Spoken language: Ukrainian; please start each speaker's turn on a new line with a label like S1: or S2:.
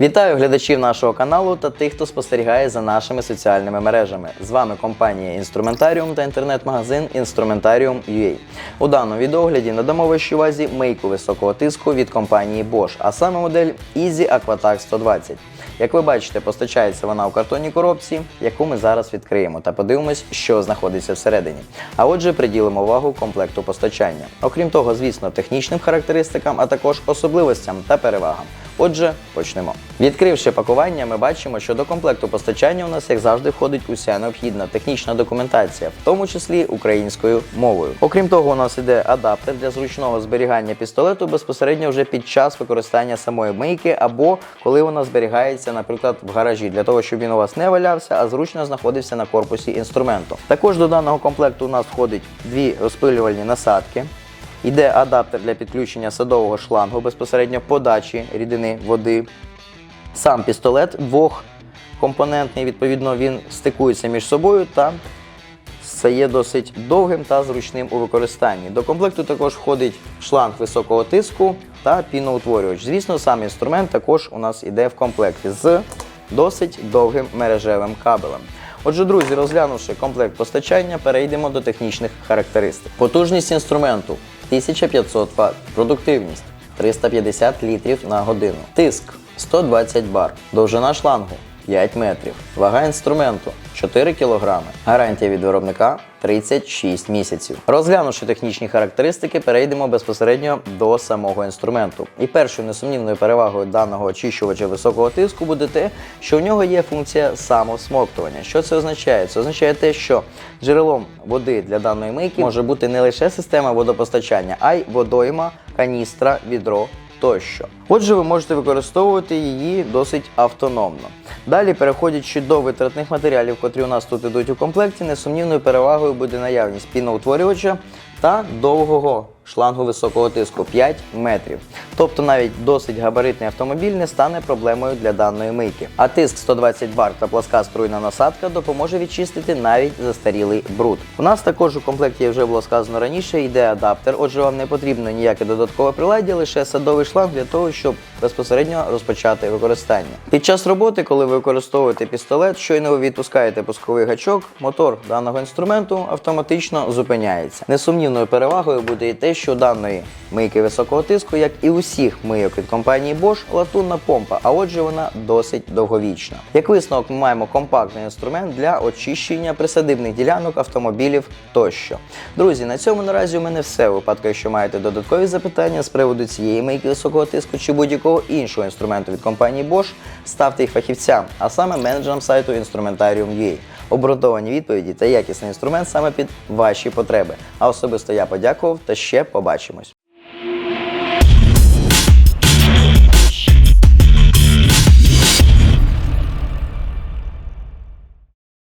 S1: Вітаю глядачів нашого каналу та тих, хто спостерігає за нашими соціальними мережами. З вами компанія Інструментаріум та інтернет-магазин Instrumentarium.ua. У даному відеогляді надамо вашій увазі мийку високого тиску від компанії Bosch, а саме модель Easy Aquatac 120. Як ви бачите, постачається вона у картонній коробці, яку ми зараз відкриємо та подивимось, що знаходиться всередині. А отже, приділимо увагу комплекту постачання. Окрім того, звісно, технічним характеристикам, а також особливостям та перевагам. Отже, почнемо. Відкривши пакування, ми бачимо, що до комплекту постачання у нас, як завжди, входить уся необхідна технічна документація, в тому числі українською мовою. Окрім того, у нас іде адаптер для зручного зберігання пістолету безпосередньо вже під час використання самої мийки, або коли вона зберігається, наприклад, в гаражі, для того, щоб він у вас не валявся, а зручно знаходився на корпусі інструменту. Також до даного комплекту у нас входить дві розпилювальні насадки. Йде адаптер для підключення садового шлангу безпосередньо подачі рідини води. Сам пістолет двохкомпонентний, відповідно, він стикується між собою та стає досить довгим та зручним у використанні. До комплекту також входить шланг високого тиску та піноутворювач. Звісно, сам інструмент також у нас іде в комплекті з досить довгим мережевим кабелем. Отже, друзі, розглянувши комплект постачання, перейдемо до технічних характеристик. Потужність інструменту 1500 Вт, продуктивність 350 літрів на годину, тиск 120 бар, довжина шлангу 5 метрів, вага інструменту 4 кг, гарантія від виробника 36 місяців. Розглянувши технічні характеристики, перейдемо безпосередньо до самого інструменту. І першою несумнівною перевагою даного очищувача високого тиску буде те, що в нього є функція самосмоктування. Що це означає? Це означає те, що джерелом води для даної мийки може бути не лише система водопостачання, а й водойма, каністра, відро тощо. Отже, ви можете використовувати її досить автономно. Далі, переходячи до витратних матеріалів, котрі у нас тут ідуть у комплекті, несумнівною перевагою буде наявність піноутворювача та довгого шлангу високого тиску 5 метрів. Тобто навіть досить габаритний автомобіль не стане проблемою для даної мийки. А тиск 120 бар та пласка струйна насадка допоможе відчистити навіть застарілий бруд. У нас також у комплекті, вже було сказано раніше, йде адаптер, отже, вам не потрібно ніяке додаткове приладдя, лише садовий шланг для того, щоб безпосередньо розпочати використання. Під час роботи, коли ви використовуєте пістолет, щойно ви відпускаєте пусковий гачок, мотор даного інструменту автоматично зупиняється. Несумнівною перевагою буде і те, що даної мийки високого тиску, як і усіх мийок від компанії Bosch, латунна помпа, а отже вона досить довговічна. Як висновок, ми маємо компактний інструмент для очищення присадибних ділянок автомобілів тощо. Друзі, на цьому наразі у мене все. У випадку, якщо маєте додаткові запитання з приводу цієї мийки високого тиску чи будь-якого іншого інструменту від компанії Bosch, ставте їх фахівцям, а саме менеджерам сайту Instrumentarium.ua. Обґрунтовані відповіді та якісний інструмент саме під ваші потреби. А особисто я подякував та ще побачимось.